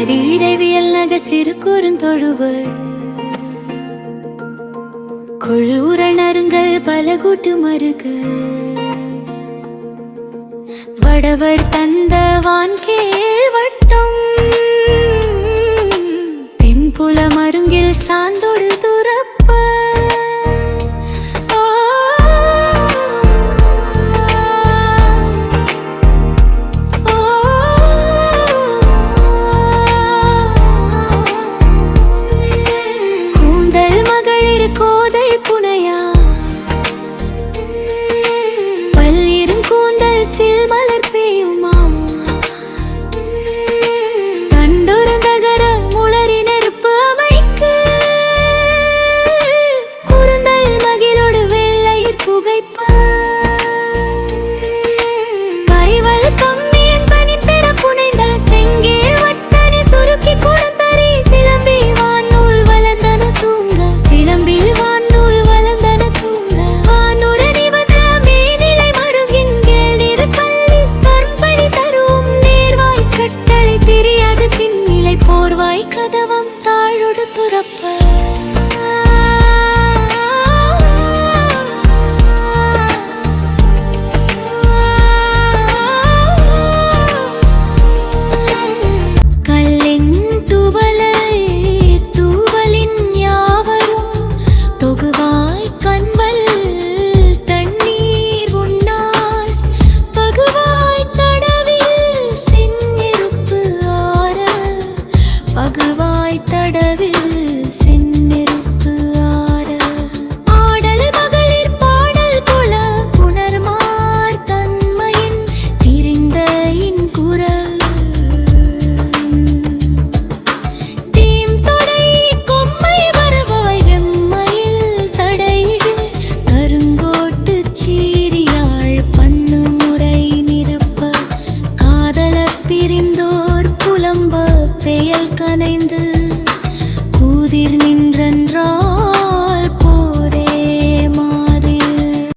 கரீடவியல் நக சிறு குறுந்தொழுவு கொள்ளூரணருங்கள் பல கூட்டு மருகு வடவர் தந்த வான்கேழ் வட்டம் தென்புல மருங்கில் சார்ந்தொழுது மனசில் மலர் കഥവം താഴൊടു തുറപ്പ് பகுவாய் தடவில்